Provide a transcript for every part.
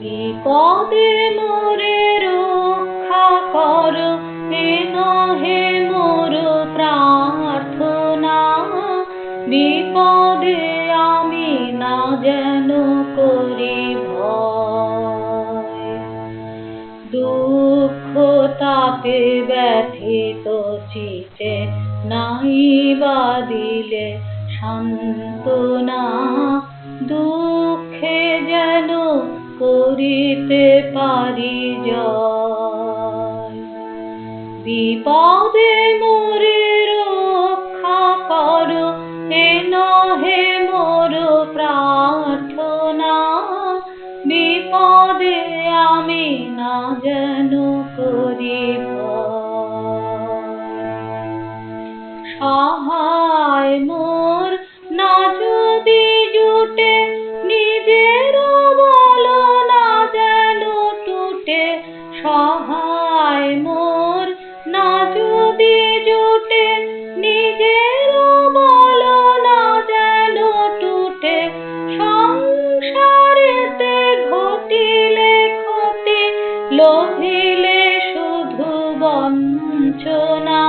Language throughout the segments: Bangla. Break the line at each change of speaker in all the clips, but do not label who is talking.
বিপদে মোরে রক্ষা কর। এ নহে মোর প্রার্থনা। বিপদে আমি না যেন করি দুঃখ তাপে ব্যথিত চিতে নাই বা দিলে সান্ত্বনা। দুঃখে যেন করিতে পারি বিপদে মোরে রক্ষা কর এ নহে মোর প্রার্থনা বিপদে আমি না যেন করি। সহায় মোর বঞ্চনা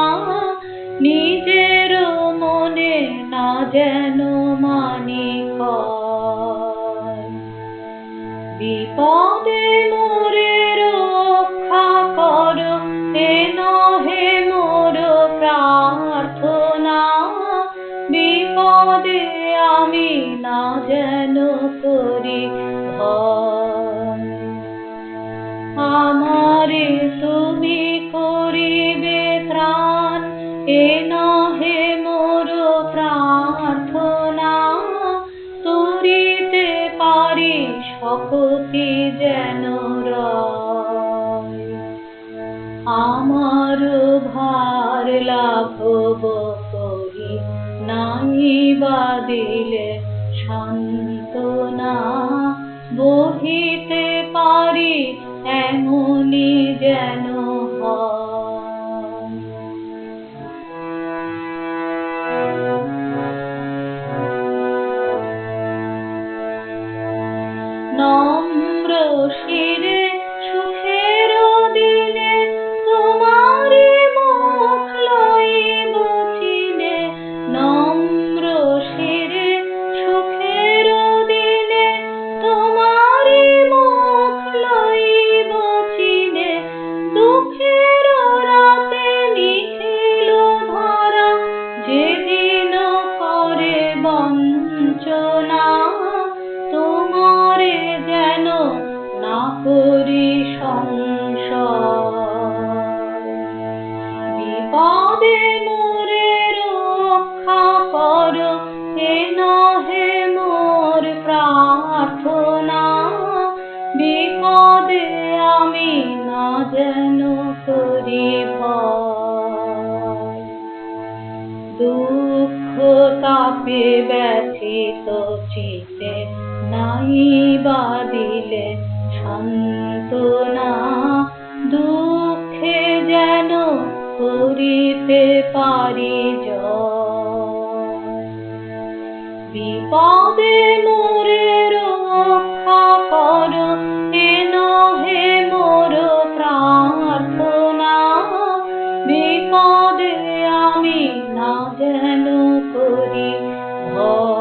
নিজের মনে না যেন মানি। বিপদে মোরে রক্ষা কর এ নহে মোর প্রার্থনা বিপদে আমি না যেন প্রার্থনা পারি শক্তি যেন আমার ভার লাঘব করি নাই দিলে সান্ত্বনা, বহিতে পারি এমনি যেন নম্র শিরে বিপদে মোরে রক্ষা কর। এ নহে মোর প্রার্থনা। বিপদে আমি না যেন করি দুঃখ তাপে ব্যথিত চিতে নাই বা দিলে দিতে পারি বিপদে মোরে রক্ষা কর এ নহে মোর প্রার্থনা? বিপদে আমি না যেন করি ভয়।